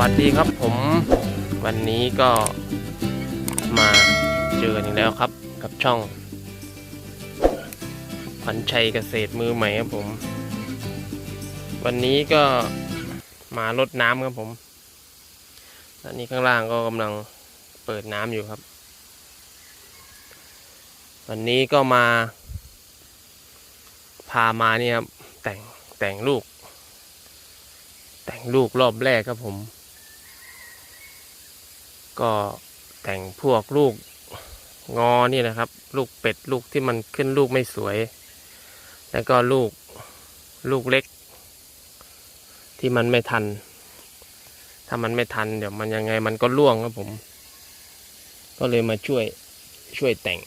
วัสดีครับผมวันนี้ก็มาเจอกันอีกแล้วครับกับช่องขวัญชัยเกษตรมือใหม่ครับผม วันนี้ก็มารดน้ำครับผมตอนนี้ข้างล่างก็กำลังเปิดน้ำอยู่ครับ วันนี้ก็มา พามานี่ครับแต่งแต่งลูก แต่งลูกรอบแรกครับผม ก็แต่งพวกลูกงอนี่นะครับ ลูกเป็ดลูกที่มันขึ้นลูกไม่สวย แล้วก็ลูกลูกเล็ก ที่มันไม่ทัน ถ้ามันไม่ทัน เดี๋ยวมันยังไงมันก็ร่วงครับผม ก็เลยมาช่วยช่วยแต่ง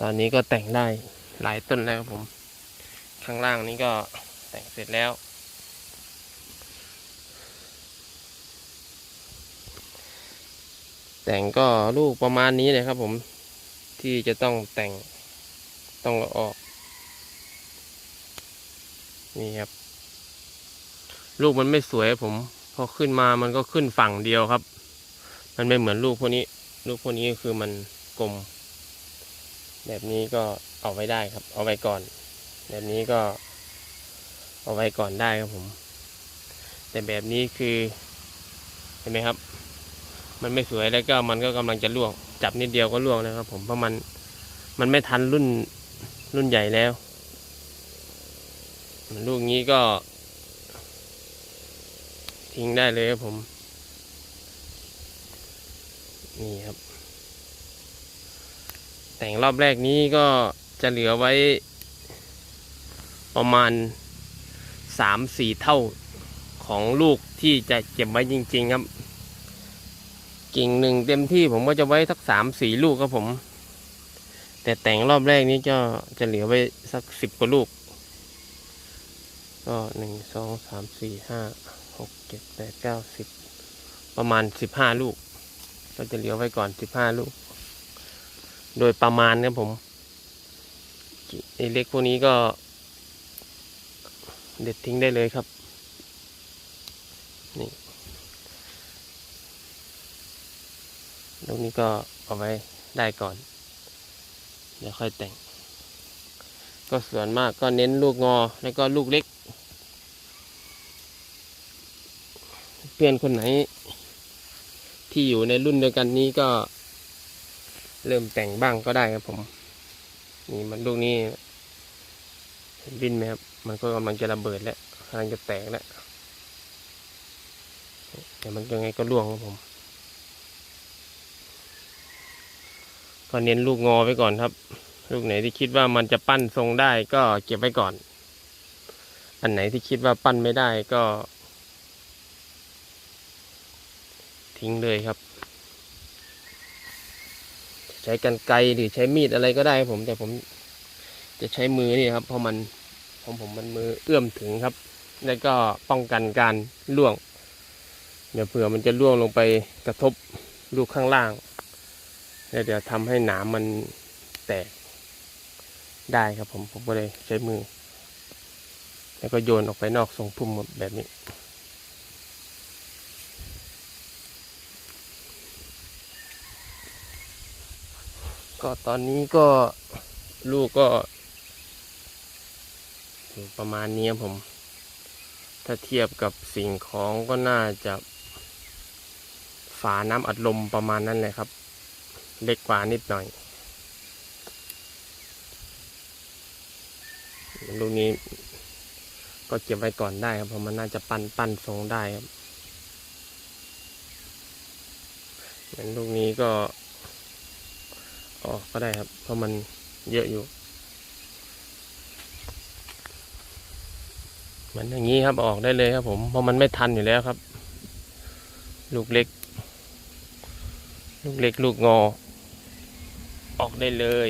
ตอนนี้ก็แต่งได้หลายต้นแล้วครับผม ข้างล่างนี้ก็แต่งเสร็จแล้ว แต่งก็ลูกประมาณนี้เลยครับผมที่จะต้องแต่งต้องออก นี่ครับ ลูกมันไม่สวยผม พอขึ้นมามันก็ขึ้นฝั่งเดียวครับ มันไม่เหมือนลูกพวกนี้ ลูกพวกนี้คือมันกลม แบบนี้ก็เอาไว้ได้ครับ เอาไว้ก่อน แบบนี้ก็ เอาไว้ก่อนได้ครับผม แต่แบบนี้คือ เห็นไหมครับ มันไม่สวยแล้วก็มันก็กำลังจะล่วง จับนิดเดียวก็ล่วงนะครับ ผมเพราะมันมันไม่ทันรุ่นรุ่นใหญ่แล้วลูกนี้ก็ ทิ้งได้เลยครับผม นี่ครับ แต่งรอบแรกนี้ก็จะเหลือไว้ ประมาณสามสี่เท่าของลูกที่จะเก็บไว้จริง ๆ ครับ กิ่งหนึ่งเต็มที่ผมก็จะไว้สักสามสี่ลูกครับผม แต่แต่งรอบแรกนี้ก็จะเหลือไว้สักสิบกว่าลูก ก็หนึ่งสองสามสี่ห้าหกเจ็ดแปดเก้าสิบประมาณสิบห้าลูก ก็จะเหลือไว้ก่อนสิบห้าลูก โดยประมาณครับผมไอ้เล็กพวกนี้ก็ เด็ดทิ้งได้เลยครับ นี่ ลูกนี้ก็เอาไว้ได้ก่อน เดี๋ยวค่อยแต่ง ก็ส่วนมากก็เน้นลูกงอแล้วก็ลูกเล็ก เพื่อนคนไหน ที่อยู่ในรุ่นเดียวกันนี้ก็ เริ่มแต่งบ้างก็ได้ครับผม นี่มันลูกนี้เห็นบินไหมครับ มันก็กำลังจะระเบิดแล้วกำลังจะแตกแล้วแต่มันยังไงก็ร่วงครับผม ก็เน้นลูกงอไว้ก่อนครับ ลูกไหนที่คิดว่ามันจะปั้นทรงได้ก็เก็บไว้ก่อน อันไหนที่คิดว่าปั้นไม่ได้ก็ ทิ้งเลยครับ ใช้กันไกหรือใช้มีดอะไรก็ได้ผม แต่ผมจะใช้มือนี่ครับ เพราะมันของผมมันมือเอื้อมถึงครับ แล้วก็ป้องกันการล่วงเดี๋ยวเผื่อมันจะล่วงลงไปกระทบลูกข้างล่าง แล้วเดี๋ยวทำให้หนามมันแตกได้ครับผมผมก็เลยใช้มือ แล้วก็โยนออกไปนอกทรงพุ่มแบบนี้ ก็ตอนนี้ก็ลูกก็อยู่ประมาณนี้ครับผม ถ้าเทียบกับสิ่งของก็น่าจะฝาน้ำอัดลมประมาณนั้นเลยครับ เล็กกว่านิดหน่อยลูกนี้ ก็เก็บไว้ก่อนได้ครับเพราะมันน่าจะปั้นปั้นทรงได้ครับเหมือนลูกนี้ก็ออกก็ได้ครับ เพราะมันเยอะอยู่ เหมือนอย่างนี้ครับออกได้เลยครับ ผมเพราะมันไม่ทันอยู่แล้วครับ ลูกเล็ก ลูกเล็กลูกงอ ออกได้เลย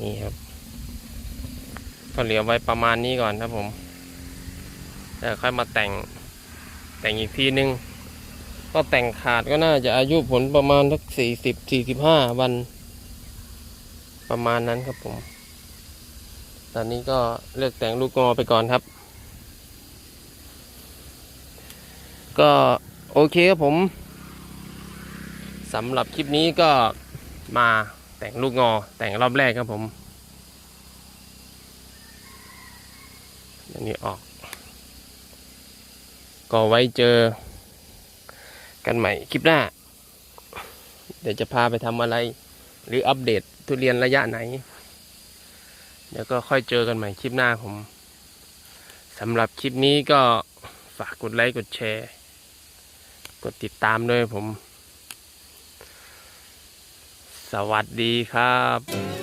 นี่ครับ ก็เหลือไว้ประมาณนี้ก่อนครับผมแล้วค่อยมาแต่งแต่งอีกทีนึง ก็แต่งขาดก็น่าจะอายุผลประมาณสักสี่สิบสี่สิบห้าวัน ประมาณนั้นครับผม ตอนนี้ก็เลือกแต่งลูกงอไปก่อนครับ ก็โอเคครับผมสำหรับคลิปนี้ก็ มาแต่งลูกงอแต่งรอบแรกครับผมอันนี้ออก ก็ไว้เจอกันใหม่คลิปหน้า เดี๋ยวจะพาไปทำอะไร หรืออัปเดตทุเรียนระยะไหน เดี๋ยวก็ค่อยเจอกันใหม่คลิปหน้าผมสำหรับคลิปนี้ก็ฝากกดไลค์กดแชร์ กดติดตามด้วยผม สวัสดีครับ